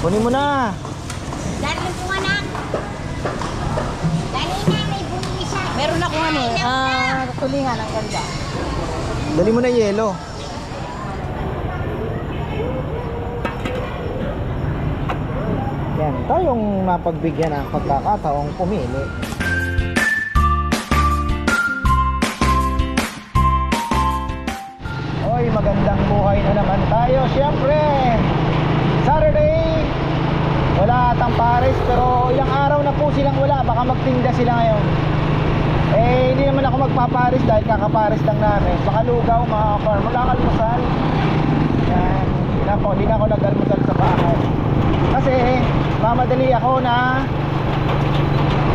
Kunin mo na. Darling ko anak. Dali na, may bumili siya. Meron ako ano, ah, tulingan ang ganda. Dali mo na yung yelo. Yan, tayong mapagbigyan ng pagkakataong pumili. Hoy, magandang buhay na naman tayo. Siyempre, Saturday, wala atang pares pero ilang araw na po silang wala. Baka magtinda sila ngayon. Eh, hindi naman ako magpapares dahil kakapares lang namin. Baka lugaw, mga farm. Wala kang almusal. Yan. Na ako, hindi na ako nag-almusal sa bahay. Kasi, mamadali ako na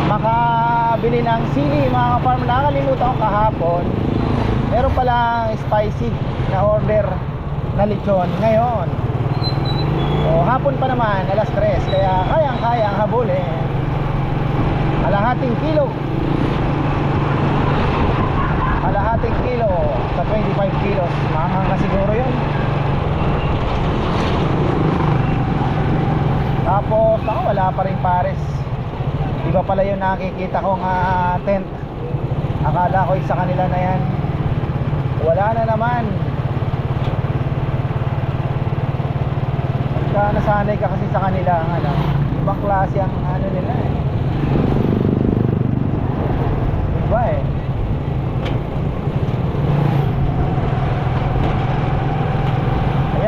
makabili ng sili, mga farm. Nakakalimutan ko kahapon. Meron palang spicy na order na lechon ngayon. O, hapon pa naman, alas 3. Kaya kayang-kaya ang habulin. Kalahating kilo kalahating kilo sa 25 kilos mahang na siguro yun tapos ako wala pa rin pares iba pala yung nakikita kong ah, tent akala ko isa kanila na yan wala na naman pagka nasanay ka kasi sa kanila ang ano, ibang klase ang ano nila eh iba eh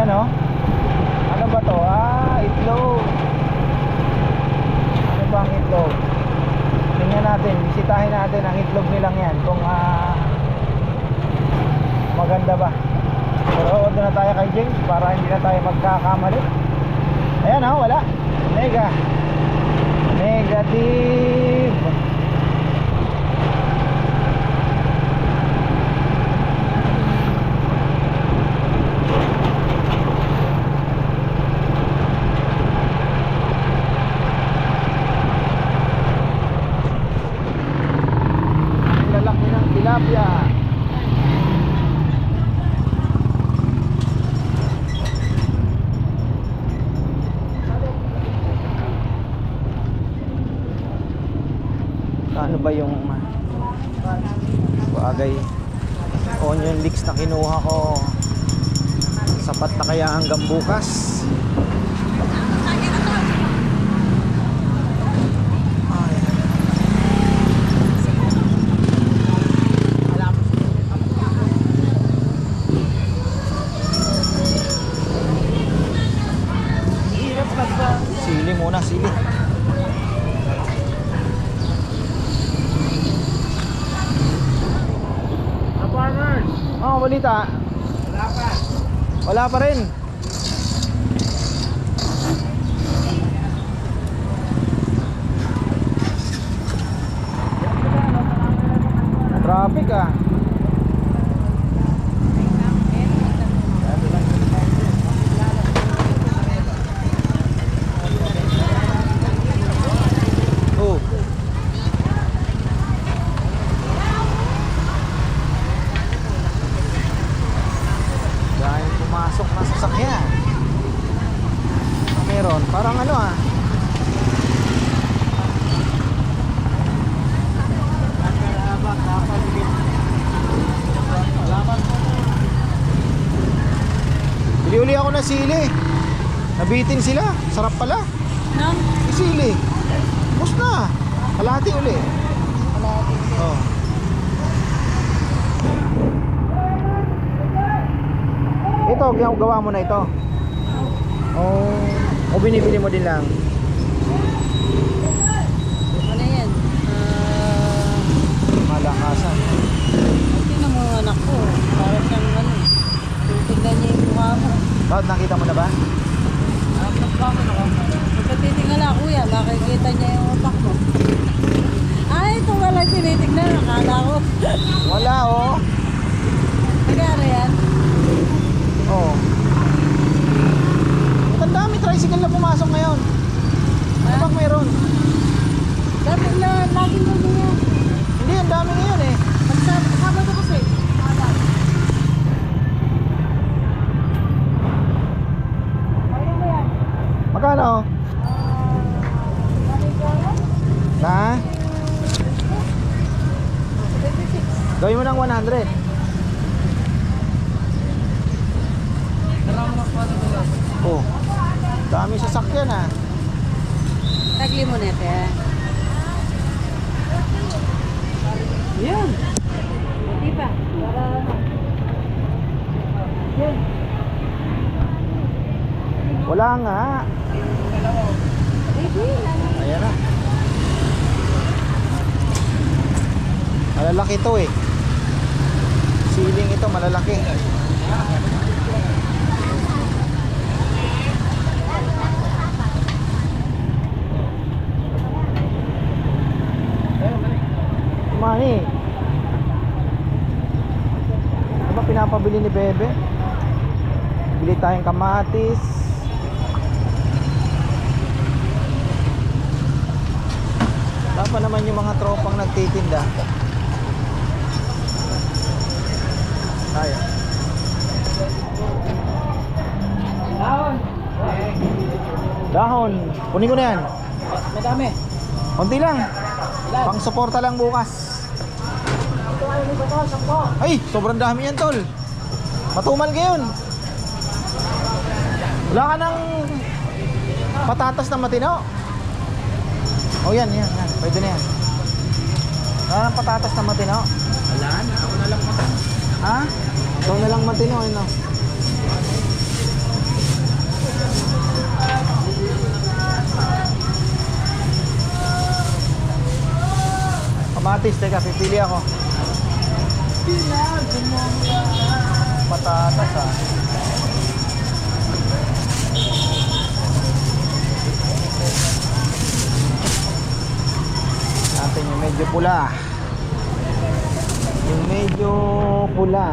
oh. Ano ba to? Ah, itlog. Ano ba ang? Tingnan natin, bisitahin natin ang itlog nilang yan kung ah, maganda ba. Pero doon na tayo kay James para hindi na tayo magkakamali. Ayan oh, wala. Nega. Negative. Ang lalaki ng tilapia. Ano ba yung bagay onion leeks na kinuha ko? Sapat na kaya hanggang bukas Oh, balita. Wala pa. Wala pa rin. Traffic ah. Oh. Dahil pumasok na sasakyan. Meron, parang ano ah. Bili uli ako ng sili. Nabitin sila. Sarap pala. No? Yung sili. Bus na. Kalahati uli. Oh. Ito, gawa mo na ito. Oh, o binibili mo din lang. Ano yan? Ah, Malakasan. uh, tingnan mo ang anak ko. Para siyang ano. Titignan niya yung mukha mo. Bakit nakita mo na ba? Ah, na Pagka titingnan na kuya, makikita niya yung utak mo. Ah, ito wala tinitignan. Akala ko. Wala oh. Nagara yan? Oh. Ang dami tricycle na pumasok ngayon. Ano Ha? bang meron? Dati na, lagi mo niya. Hindi, ang dami ngayon eh. Pag Sabado kasi. Ano ba yan? Magkano? Na? Gawin mo ng 100. Oh. Dami sasakyan ah. Tagli mo nete. Yan. Di ba? Para ano? Yan. Wala nga. Ayan na. Malalaki to eh. Ceiling ito malalaki. Mani. Ano ba pinapabili ni Bebe? Bili tayong kamatis. Pa naman yung mga tropang nagtitinda? Tayo. Dahon. Kunin ko na yan. Madami. Konti lang. Pang suporta lang bukas. Ay, sobrang dami yan, tol. Matumal ngayon. Wala ka ng patatas na matino. Oh, yan, yan. Pwede na yan. Wala ng patatas na matino. Wala na, ako na lang matino. Ha? Ikaw na lang matino, ano? Kamatis, teka, pipili ako. Patatas ah. Natin yung medyo pula. Yung medyo pula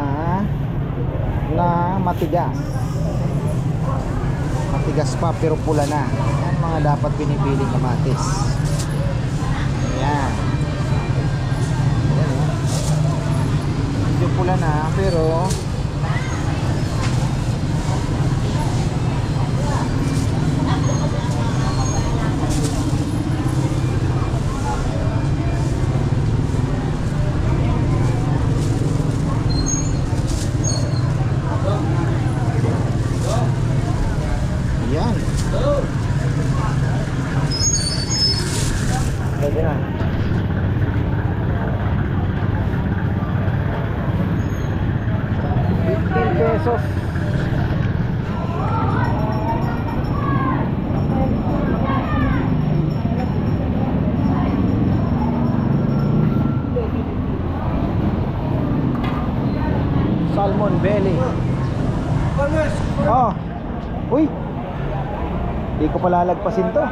na matigas. Matigas pa pero pula na. Yan mga dapat pinipiling kamatis. Ayan. Ayan oh. Medyo pula na pero Ayan. Pwede na. Fifteen pesos. Salmon belly. Oh. Uy. Hindi ko pala lagpasin to.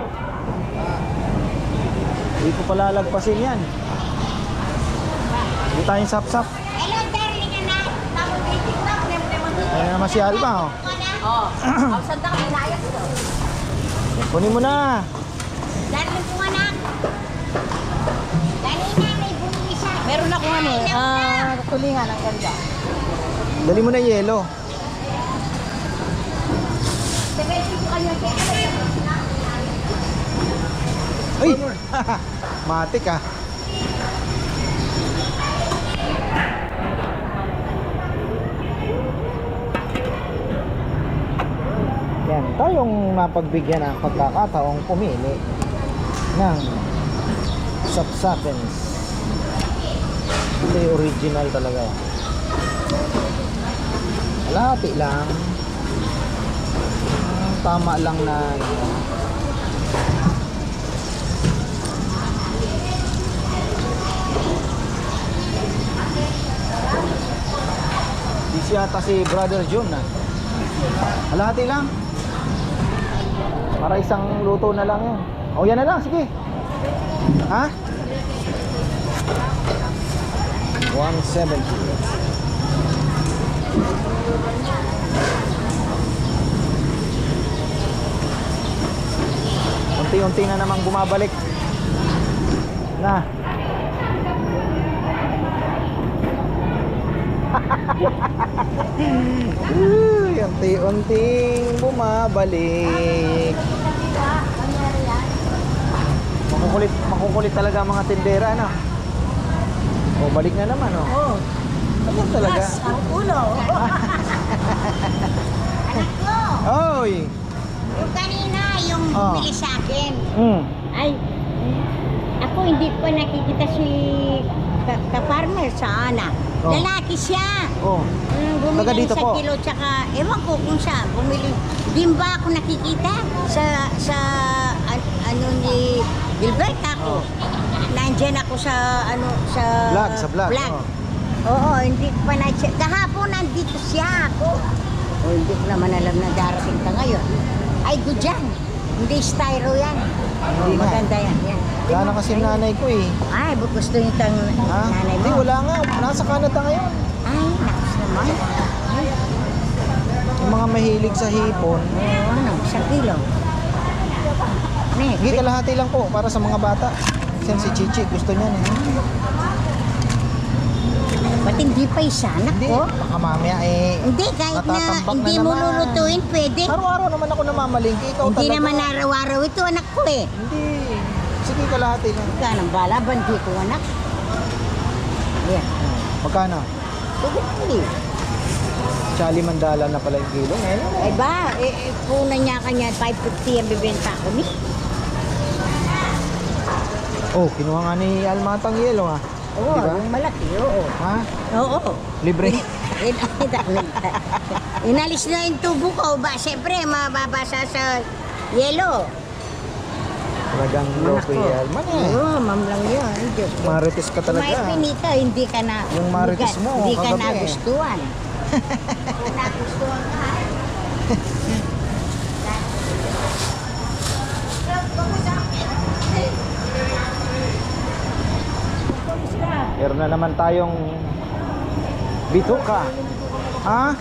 Hindi ko pala lagpasin yan. Hindi tayong sap-sap. Na. Ayan naman si Alba oh. Oh, ang sanda ka inayas to. Kunin mo na. Darling kong anak. Kanina may bumili siya. Meron ako ano, na. ah, tulingan ang ganda. Dali mo na yelo. Ay! Matik ah. Yan, tayong napagbigyan ng pagkakataong pumili ng sapsapens. Ito yung original talaga. Kalahati lang. Ah, Tama lang na ano, Di siya ata si Brother Jun na. Halati lang. Para isang luto na lang yan. O yan na lang, sige. Ha? 170. Unti-unti na namang bumabalik. Na. Unti-unting bumabalik. Makukulit, makukulit talaga mga tindera, ano? O, balik na naman, oh. Oo. Ano talaga? Mas ang ulo. Anak ko, Oy! yung kanina, Oh. bumili sa akin. Mm. Ay, ako hindi pa nakikita si ka- ka-farmer sa anak. Oh. Lalaki siya. Oh. Mm, bumili Taga dito sa po. kilo tsaka, ewan ko kung siya, bumili. Di ba ako nakikita sa, sa, an- ano ni Gilbert ako. Nandyan ako sa, ano, sa... Vlog, sa vlog. Oh. Oo, hindi ko pa na Kahapon nandito siya ako. O, hindi ko naman alam na darating ka ngayon. Ay, good yan. Hindi styro yan. Hindi. Maganda yan. yan. Wala na kasi yung nanay ko eh. Ay, bu- gusto niyo tang Ha? nanay Hindi, mo. wala nga. Nasa Canada ngayon. Ay, nakas naman. Yung mga mahilig sa hipon. Oo, ano, isang kilo. Ne, Hindi, kalahati lang po para sa mga bata. Kasi si Chichi, gusto niya eh. Ba't hindi pa isa, anak Hindi, ko? baka mamaya eh. Hindi, kahit na Natatambak na hindi mo naman. lulutuin, pwede. Araw-araw naman ako namamalingki. Ikaw Hindi talaga. naman araw-araw ito, anak ko eh. Hindi. Sige, kalahati lang. Ika ng bala, bandi ko, anak. Ayan. Magkano? Hindi. Chali Mandala na pala yung kilo ngayon. Ay ba, eh, eh, punan niya kanya 550 ang bibenta ko ni. Oh, kinuha nga ni Almatang yelo ha. Oo, Di ba? yung malaki, oo. Ha? Oo. Libre. Inalis na yung tubo ko. Ba, siyempre, mababasa sa yelo. Talagang local. Man eh. Oo, ma'am lang yun. Diyos ko. Marites ka Kung may talaga. pinita, hindi ka na... Yung marites mo, Hindi ka kagabi. nagustuhan. Kung nagustuhan ka, Meron na naman tayong bituka. Ha?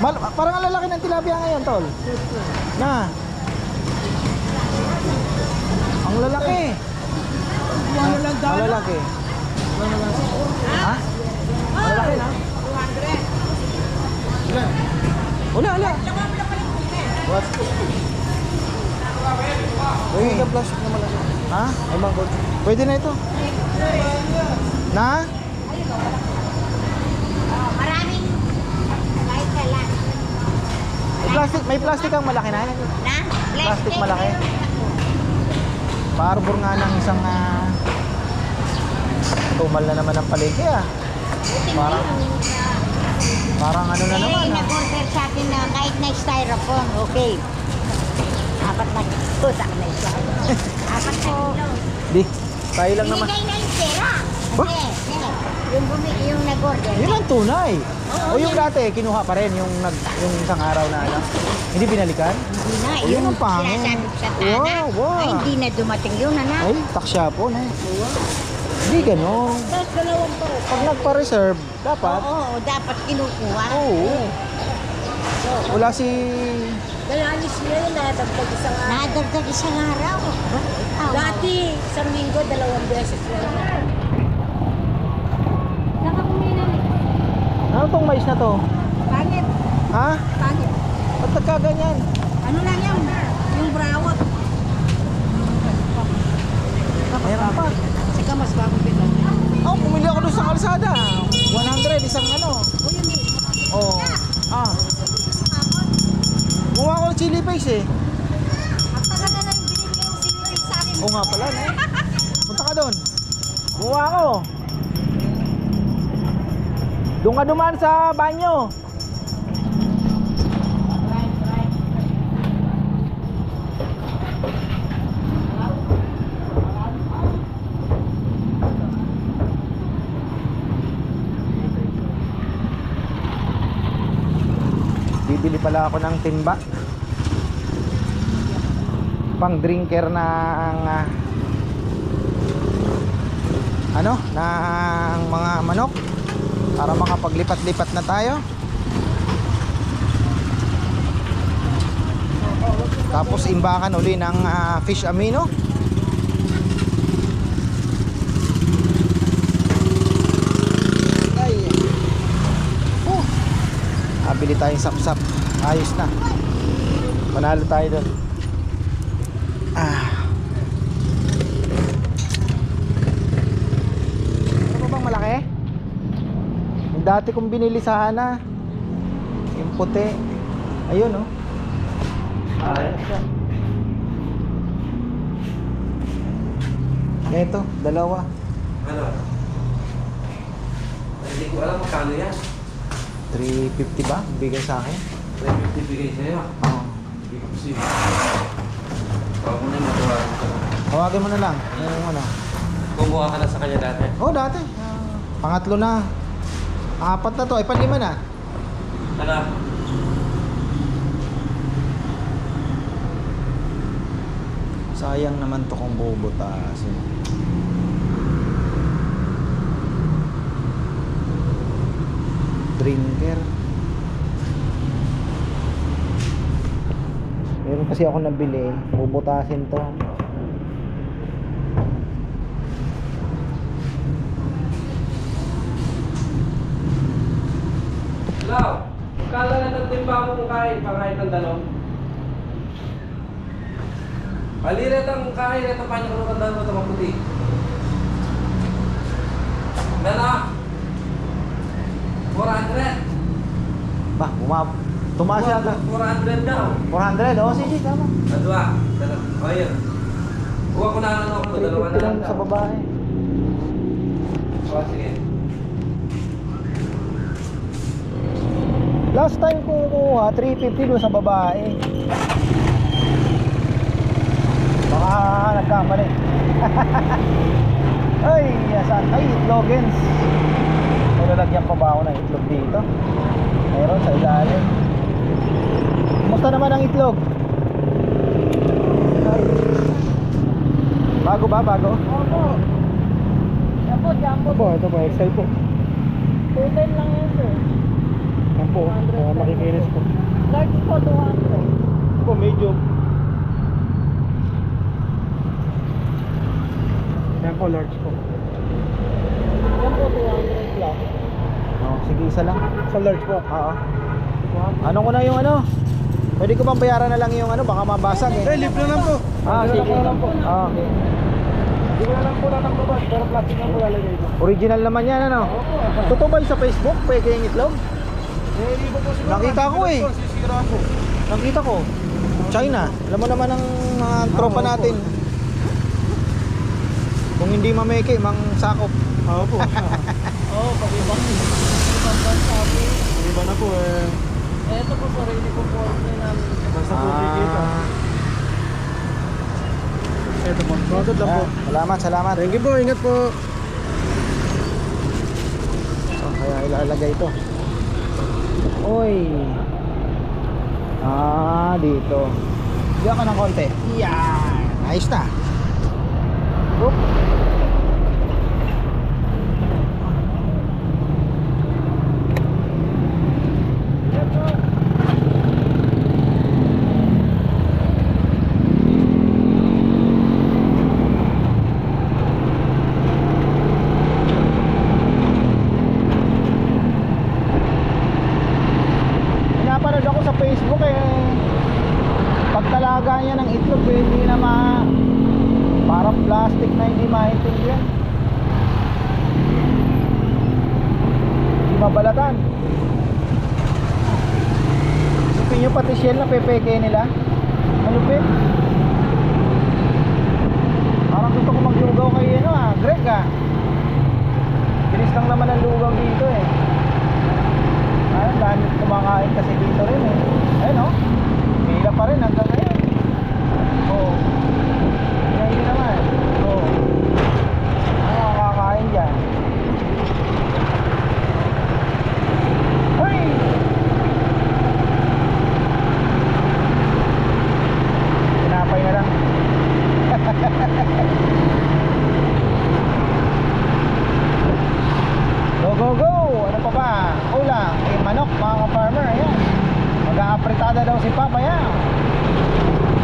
Mal parang ang lalaki ng tilapia ngayon, tol. Na. Ang lalaki. Ang lalaki. Ha? Ang lalaki na. Ilan? Wala, wala. What? Uy, yung plastic na malaki. Ha? Ay, manggod. Pwede na ito. Na? maraming... Kahit ka lang. Plastic, may plastic ang malaki na. Na? Plastic malaki. Parbor nga ng isang ah, tumal na naman ang palengke ah. Parang, parang ano na naman Eh, ah. nag-order sa akin na kahit na styrofoam, okay. Apat na kilo, sa na styrofoam. Apat na kilo. Di, tayo lang naman. Binigay na yung Ba? Kasi, eh, yung, bumi, yung nag-order. Yun ang tunay. Oo, o yung yun. dati, kinuha pa rin yung, nag, yung isang araw na ano. Hindi binalikan? Hindi na, Ayun yung ang pangit. sinasabi sa tana. Wow, wow. Ay, hindi na dumating yun, anak. Ay, taksya po na. Hindi ganon. Tapos dalawang pa rin. Pag nagpa-reserve, dapat. Oo, oo, dapat kinukuha. Oo. Wala si... Dalanis nila yun, nadagdag isang araw. Nadagdag isang araw. Dati, isang linggo, dalawang beses lang. Ano tong mais na to? Pangit, Ha? pangit. Ba't nagkaganyan? Ano lang yan? Yung brawat. Meron pa. Saka mas bagong pila. Oh, pumili ako doon sa kalsada. 100, isang ano. O yun, yun. Oh. Ah. Kumuha ako ng chili paste eh. Ang tagal na lang binibigay yung sinipig sa akin. Oo nga pala, no? Punta ka doon. Kumuha ako. Doon duman sa banyo. Bibili pala ako ng timba. Pang drinker na ang ah, ano, ng mga manok para makapaglipat-lipat na tayo. Tapos imbakan uli ng ah, fish amino. Ay. Oh. Nabili tayong sapsap. Ayos na. Panalo tayo doon. Ah. Dati kong binili sana. Yung puti. Ayun oh. Ayos siya. Ito, dalawa. Ano? Hindi ko alam magkano yan. 350 ba? Bigay sa akin. 350 bigay sa'yo. Oo. Hindi ko posible. Mo na matuwa. Tawagan mo na lang. Yung ano. Kumuha ka na sa kanya dati. Oh, dati. Pangatlo na. Apat na to. Ay, panlima na. Ano? Sayang naman to kung bubutasin. Drinker. Meron kasi ako nabili. Bubutasin to. Kala na ng timba mo kung kain, pangkain ng dalong. Palirat ang kain at ang kanya kung ng dalong ito maputi. Nana? 400? Bah, bumab. Tumaas yata. 400 daw. 400. Oh, sige, tama. Adwa. Dalawa. O yun. Kuha ko na ano ako, dalawa na 350 lang sa babae. O, sige. Last time ko kumuha, 350 doon sa babae. Baka nagkamali. Ay, asan? Ay, itlogens. May lalagyan pa ba ako ng itlog dito? Meron sa ilalim. Kumusta naman ang itlog? Ay. Bago ba? Bago? Opo. Po, jumbo. po, ito po, Excel po. 210 lang yan, sir. Yan po, mga makikinis po. Large po, 200. Po, medium. Yan po, large po. Yan po, 200 lang. Oh, sige, isa lang. Sa large po. Oo. Ano ko na yung ano? Pwede ko bang bayaran na lang yung ano? Baka mabasag eh. Eh, libre lang po. Ah, sige. Ah, okay. Hindi ko na lang po natanggaban, pero plastic lang po lalagay ito. Original naman yan, ano? Totoo ba yung sa Facebook? Pwede yung itlog? Eh, iba po siguro. Nakita ko eh. Po. Nakita ko. China. Alam mo naman ang mga tropa opo. natin. Kung hindi mameke, mang sakop. Oo po. Oo, pag ibang bansa po. Iba na po eh. Ito po, sarili ko po namin. Basta po kikita. Ito po. Sorted lang po. Ah, salamat, salamat. Thank you po, ingat po. So, kaya ilalagay ito. Uy. Ah, dito. Diyan ka ng konti. Yan. Ayos na. Oop. Pinapanood ako sa Facebook eh. Pagtalaga niya ng itlog eh, hindi na ma... Parang plastic na hindi maintindihan. Hindi mabalatan. Isipin nyo pati shell na pepeke nila. Malupit. Parang gusto ko maglugaw kay ano ah, Greg ah. Bilis lang naman ang lugaw dito eh. Ayun, dami kumakain kasi dito rin eh. Ayun oh. Pila pa rin hanggang ngayon. Oo. Yan yun naman. Oo. Ano ang kakain dyan? Hoy! Tinapay na lang. Go, go, go! Ano pa ba? Ulang, eh, manok, mga ka-farmer, ayan. Mag-aapritada daw si Papa, yan.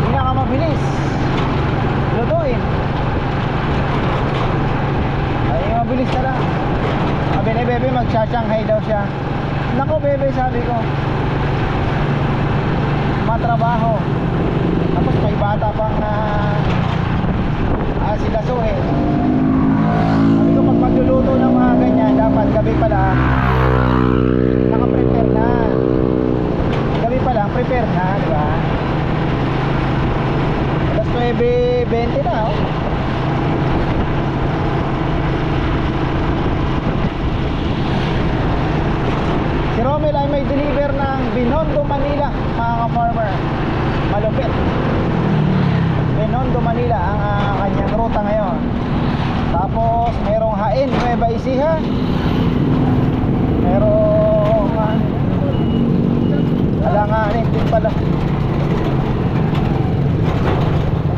Pinakamabilis. Lutuin. Ay, mabilis na lang. Sabi ni Bebe, magsha-shanghai daw siya. Nako, Bebe, sabi ko. Matrabaho. Tapos may bata pang uh, ah, sila suhe. Sabi ko pag magluluto ng mga ganyan, dapat gabi pala 9.20 na oh. Si Romel ay may deliver ng Binondo, Manila mga ka-farmer Malupit Binondo, Manila ang ah, kanyang ruta ngayon Tapos merong Hain, Nueva Ecija Merong ah, Alanganin din pala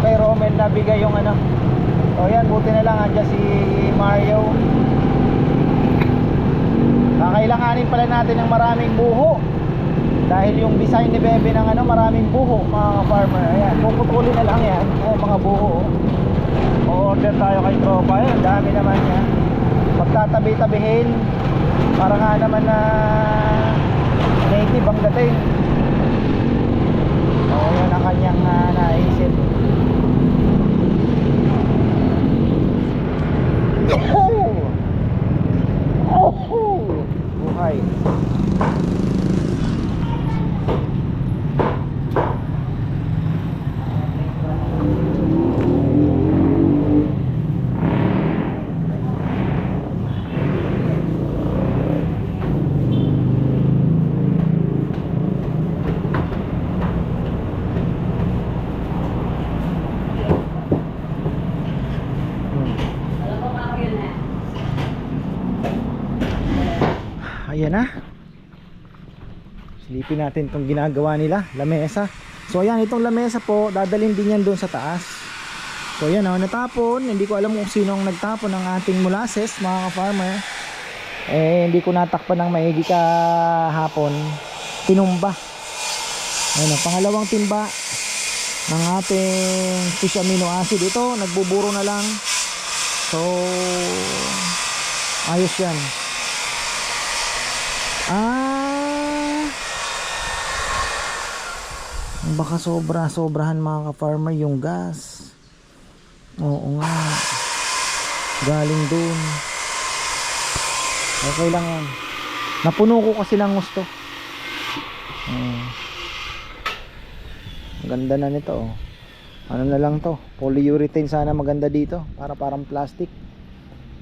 Kay Romel nabigay yung ano O yan, buti na lang andyan si Mario Kakailanganin pala natin ng maraming buho. Dahil yung design ni Bebe ng ano maraming buho mga farmer. Ayan puputulin na lang yan. Ay mga buho. Order tayo kay tropa. Ayan dami naman yan. Pagtatabi-tabihin para nga naman na native ang dating. O yan ang kanyang ah, naisip Oh! buhay ayan na silipin natin itong ginagawa nila lamesa. So ayan itong lamesa po dadalhin din yan doon sa taas. So ayan oh, natapon. Hindi ko alam kung sino ang nagtapon ng ating molasses mga ka-farmer. Eh hindi ko natakpan ng maigi kahapon. Tinumba. Ayun ang pangalawang timba ng ating fish amino acid. Ito nagbuburo na lang. So ayos yan. Ah. Baka sobra sobrahan mga ka-farmer yung gas. Oo nga. Galing dun. Okay lang yan. Napuno ko kasi ng gusto. Oo. Ang ganda na nito. Oh. Ano na lang to? Polyurethane sana maganda dito. Para parang plastic.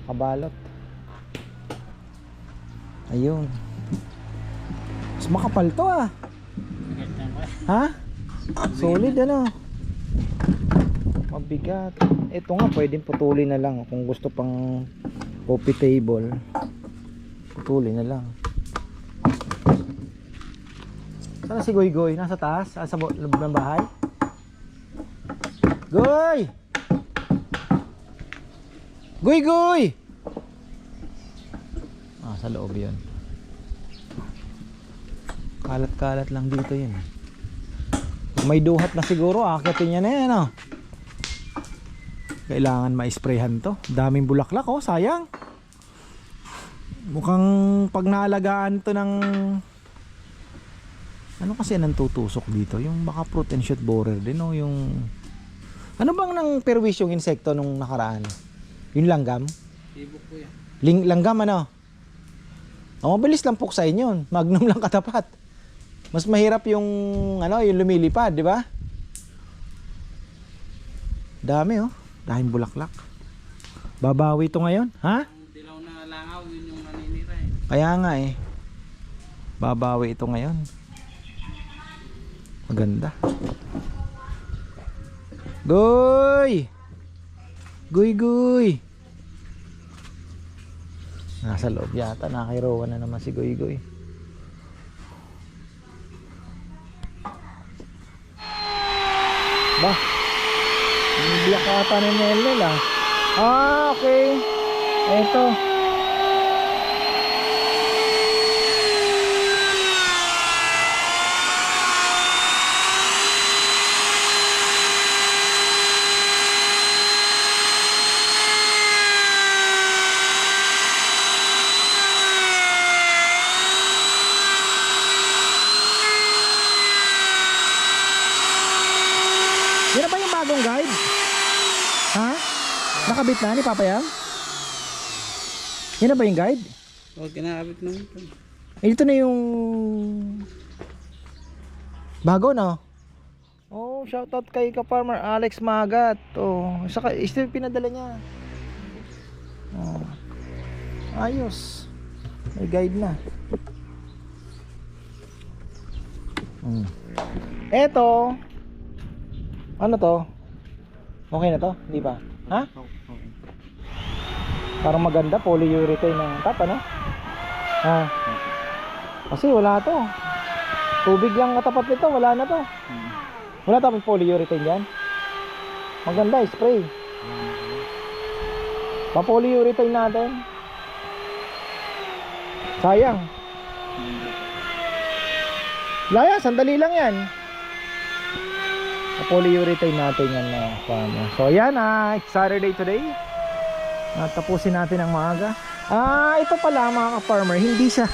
Kabalot. Ayun. Mas makapal to ah. Ha? Solid ano. Mabigat. Ito nga pwedeng putulin na lang kung gusto pang coffee table. Putulin na lang. Sana si Goy Goy? Nasa taas? Ah, sa loob ng bahay? Goy! Goy Goy! Ah, sa loob yun. Kalat-kalat lang dito yun. May duhat na siguro, akitin niya na yan, oh. Kailangan ma-sprayhan to. Daming bulaklak, oh, sayang. Mukhang pag naalagaan to ng... Ano kasi nang tutusok dito? Yung baka fruit and shoot borer din, oh, yung... Ano bang nang perwis yung insekto nung nakaraan? Yung langgam? Ibok ko yan. Ling langgam ano? Oh, mabilis lang puksain yun. Magnum lang katapat. Mas mahirap yung ano, yung lumilipad, di ba? Dami oh. Dahil bulaklak. Babawi to ngayon, ha? Dilaw na langaw, yun yung naninira eh. Kaya nga eh. Babawi ito ngayon. Maganda. Goy! Goy, goy! Nasa loob yata. Nakairowan na naman si Goy, goy. Ba? Ang black ata ni Nelnel ah. Ah, okay. Eto. Yan na ba yung bagong guide? Ha? Nakabit na ni Papa Yang? Yan na ba yung guide? Huwag kinakabit naman ito. Eh, ito na yung... Bago, no? Oh, shoutout kay ka-farmer Alex Magat. Oh, saka still pinadala niya. Oh. Ayos. May guide na. Hmm. Eto. Ano to? Okay na to? Hindi ba? Ha? Parang maganda polyurethane ng tap ano? Ha? Kasi wala to. Tubig lang katapat nito, wala na to. Wala tapos polyurethane yan. Maganda, spray. Pa-polyurethane natin. Sayang. Laya, sandali lang yan. Pa-polyurethane natin yan na. So yan, ah, it's Saturday today. At tapusin natin ang maaga. Ah, ito pala mga ka-farmer, hindi siya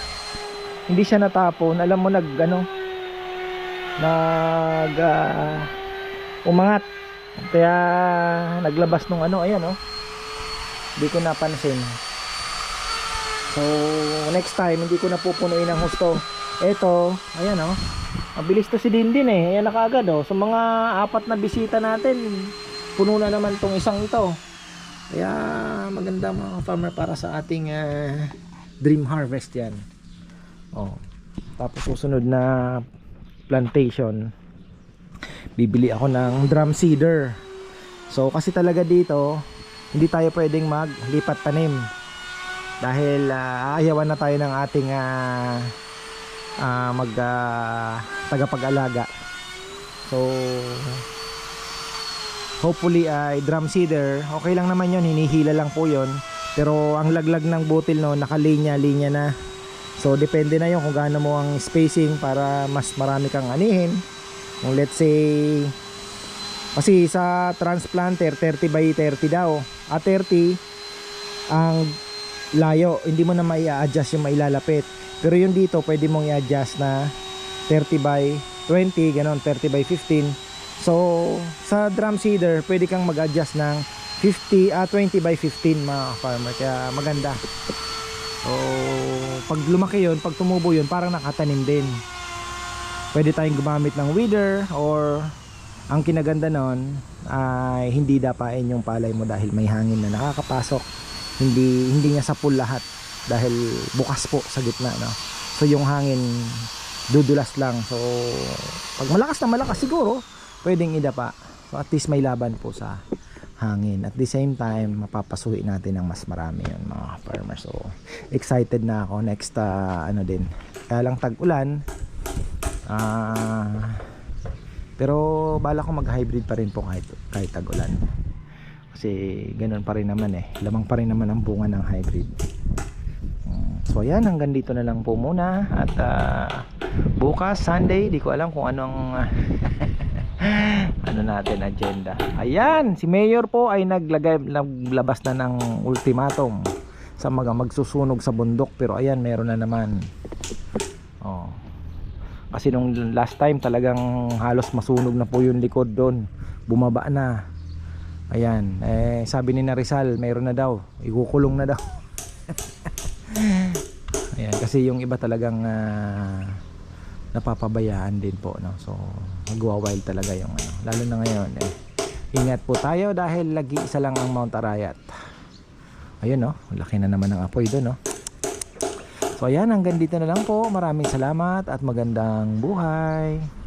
hindi siya natapon. Alam mo nag ano nag ah, umangat. Kaya naglabas nung ano, ayan oh. Hindi ko napansin. So, next time hindi ko na pupunuin ang husto. Ito, ayan oh. Mabilis to si Dindin eh. Ayan na kaagad oh. Sa mga apat na bisita natin, puno na naman tong isang ito. Kaya maganda mga farmer para sa ating ah, dream harvest yan. Oh. Tapos susunod na plantation, bibili ako ng drum seeder. So kasi talaga dito, hindi tayo pwedeng maglipat tanim. Dahil ah, aayawan na tayo ng ating ah, ah, mag ah, tagapag-alaga. So hopefully ay drum seeder. Okay lang naman yon hinihila lang po yon pero ang laglag ng butil no nakalinya-linya na. So depende na yon kung gaano mo ang spacing para mas marami kang anihin. Kung let's say kasi sa transplanter 30 by 30 daw. At 30 ang layo hindi mo na mai adjust yung mailalapit. Pero yung dito pwede mong i-adjust na 30 by 20 ganon 30 by 15 So, sa drum seeder, pwede kang mag-adjust ng 50 ah 20 by 15 mga farmer. Kaya maganda. So, pag lumaki yun, pag tumubo yun, parang nakatanim din. Pwede tayong gumamit ng weeder or ang kinaganda nun ay hindi dapain yung palay mo dahil may hangin na nakakapasok. Hindi hindi niya sa pool lahat dahil bukas po sa gitna no. So yung hangin dudulas lang. So pag malakas na malakas siguro pwedeng idapa. So at least may laban po sa hangin. At the same time, mapapasuhi natin ng mas marami yun mga farmers. So excited na ako next ah, ano din. Kaya lang tag-ulan. Ah pero bala ko mag-hybrid pa rin po kahit, kahit tag-ulan. Kasi ganun pa rin naman eh. Lamang pa rin naman ang bunga ng hybrid. Mm, So yan, hanggang dito na lang po muna. At ah, bukas, Sunday, di ko alam kung anong ano natin agenda. Ayan, si Mayor po ay naglagay naglabas na ng ultimatum sa mga magsusunog sa bundok pero ayan meron na naman. Oh. Kasi nung last time talagang halos masunog na po yung likod doon. Bumaba na. Ayan, eh sabi ni Narizal, meron na daw, ikukulong na daw. Ayan, kasi yung iba talagang ah, napapabayaan din po no? So magwa-wild talaga yung ano lalo na ngayon eh. Ingat po tayo dahil lagi isa lang ang Mount Arayat. Ayun no? Laki na naman ng apoy doon no? So ayan hanggang dito na lang po. Maraming salamat at magandang buhay